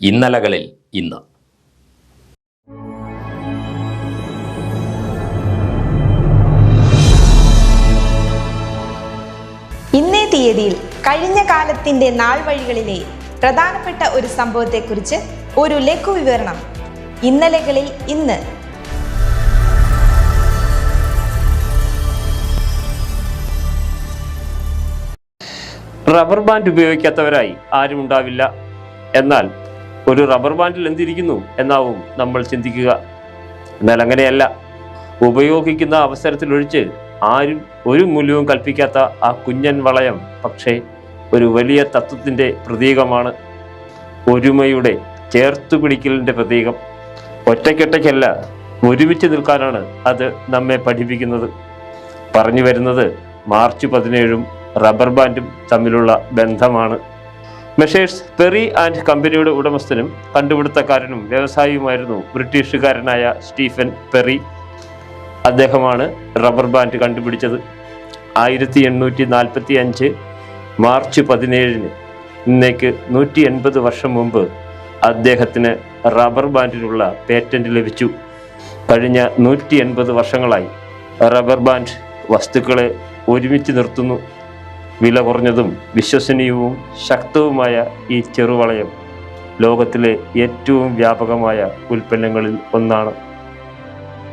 ഇന്നലകളിൽ ഇന്ന്. ഇന്നേ തീയതിയിൽ കഴിഞ്ഞ കാലത്തിന്റെ നാൾ വഴികളിലെ പ്രധാനപ്പെട്ട ഒരു സംഭവത്തെക്കുറിച്ച് ഒരു ലഘു വിവരണം ഇന്നലകളിൽ ഇന്ന്. റബ്ബർ ബാൻഡ് ഉപയോഗിക്കാത്തവരായി ആരും ഉണ്ടാവില്ല എന്നാൽ ഒരു റബ്ബർ ബാൻഡിൽ എന്തിരിക്കുന്നു എന്നാവും നമ്മൾ ചിന്തിക്കുക. എന്നാൽ അങ്ങനെയല്ല. ഉപയോഗിക്കുന്ന അവസരത്തിലൊഴിച്ച് ആരും ഒരു മൂല്യവും കൽപ്പിക്കാത്ത ആ കുഞ്ഞൻ വളയം പക്ഷേ ഒരു വലിയ തത്വത്തിന്റെ പ്രതീകമാണ്. ഒരുമയുടെ ചേർത്തു പിടിക്കലിന്റെ പ്രതീകം. ഒറ്റയ്ക്കൊറ്റയ്ക്കല്ല ഒരുമിച്ച് നിൽക്കാനാണ് അത് നമ്മെ പഠിപ്പിക്കുന്നത്. പറഞ്ഞു വരുന്നത് മാർച്ച് പതിനേഴും റബ്ബർ ബാൻഡും തമ്മിലുള്ള ബന്ധമാണ്. മെഷേഴ്സ് പെറി ആൻഡ് കമ്പനിയുടെ ഉടമസ്ഥനും കണ്ടുപിടുത്തക്കാരനും വ്യവസായിയുമായിരുന്നു ബ്രിട്ടീഷുകാരനായ സ്റ്റീഫൻ പെറി. അദ്ദേഹമാണ് റബ്ബർ ബാൻഡ് കണ്ടുപിടിച്ചത്. ആയിരത്തി എണ്ണൂറ്റി നാൽപ്പത്തി അഞ്ച് മാർച്ച് പതിനേഴിന് ഇന്നേക്ക് നൂറ്റി എൺപത് വർഷം മുമ്പ് അദ്ദേഹത്തിന് റബ്ബർ ബാൻഡിനുള്ള പേറ്റന്റ് ലഭിച്ചു. കഴിഞ്ഞ നൂറ്റി എൺപത് വർഷങ്ങളായി റബ്ബർ ബാൻഡ് വസ്തുക്കളെ ഒരുമിച്ച് നിർത്തുന്നു. വില കുറഞ്ഞതും വിശ്വസനീയവും ശക്തവുമായ ഈ ചെറുവളയം ലോകത്തിലെ ഏറ്റവും വ്യാപകമായ ഉൽപ്പന്നങ്ങളിൽ ഒന്നാണ്.